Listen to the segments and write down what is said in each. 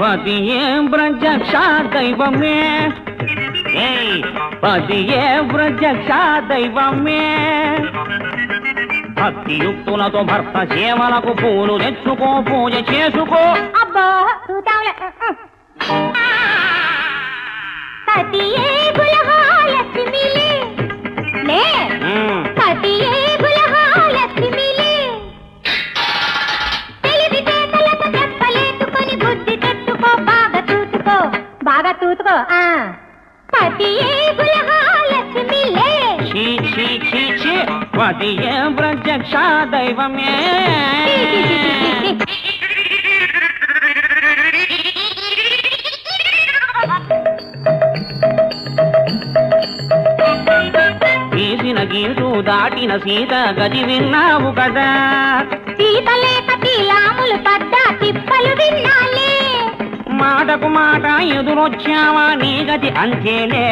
పతియే ప్రత్యక్ష దైవమే ఏయ్, పతియే ప్రత్యక్ష దైవమే భక్తియుక్తులతో భర్త సేవలకు పూలు తెచ్చుకో పూజ చేసుకో. అబ్బో పతియే సతియే పతియే ప్రత్యక్ష దైవమే. తీసిన గీటు దాటిన సీత గది విన్నావు కదా? సీతలేక తీలాములు పడ్డ తిప్పలు విన్నాలే. మాటకు మాట ఎదురొచ్చావా నీ గది అంతేలే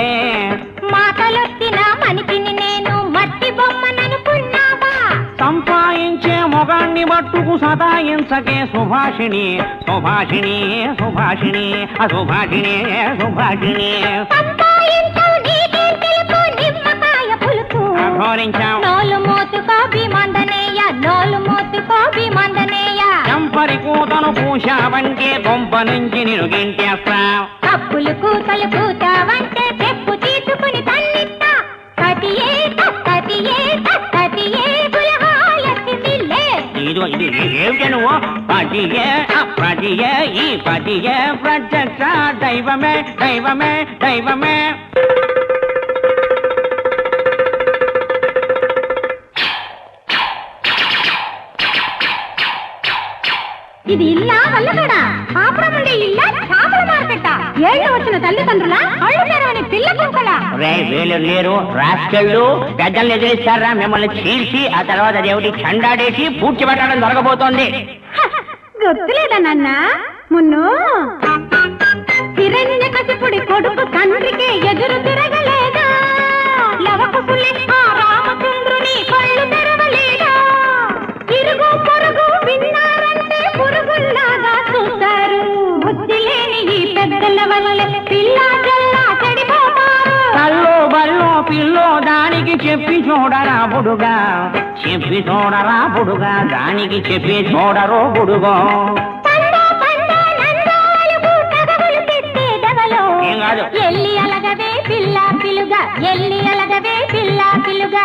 మాటలొచ్చిన మనిషిని నేను మట్టి బొమ్మననుకున్నావా సంపాదించే మొగాన్ని మట్టుకు సదాయించకే సుభాషిణి. సుభాషిణి సుభాషిణి అసుభాషిణి సుభాషిణి. పూశావంటే కొంప నుంచి నిన్ను గింటేస్తా కప్పులు కూతలు కూతావంటే చెప్పు తీసుకుని తన్నిస్తా కతియే కతియే కతియే గులహాలక్ష్మిలే ఇది ఇది ఏమిటి నువ్వు పతియే పతియే ఈ పతియే ప్రత్యక్ష దైవమే దైవమే దైవమే. ఇది ఇల్లా వల్లగడా? కాపురం ఉండే ఇల్లా చేపల మార్కెట ఏళ్ళు వచ్చిన తల్లిదండ్రుల అళ్ళు తెరవని పిల్ల కుక్కల. రే వీళ్ళు లేరు. రాస్కెళ్ళు పెద్దల్ని ఎదిరిస్తారా మిమ్మల్ని చీల్చి ఆ తర్వాత దేవుడి చండాడేసి పూడ్చి పెట్టడం జరగబోతోంది గుర్తులేదా నాన్న? మున్ను? హిరణ్య కసిపుడి కొడుకు తండ్రికి ఎదురు తిరగలేదా పిల్ల కల్లో బల్లో పిల్లో దానికి చెప్పి చూడరా బుడుగా. చెప్పి చూడరా బుడుగా దానికి చెప్పి చూడరో బుడుగో. ఎల్లి అలగవే పిల్ల పిలుగా ఎల్లి అలగవే పిల్ల పిలుగా.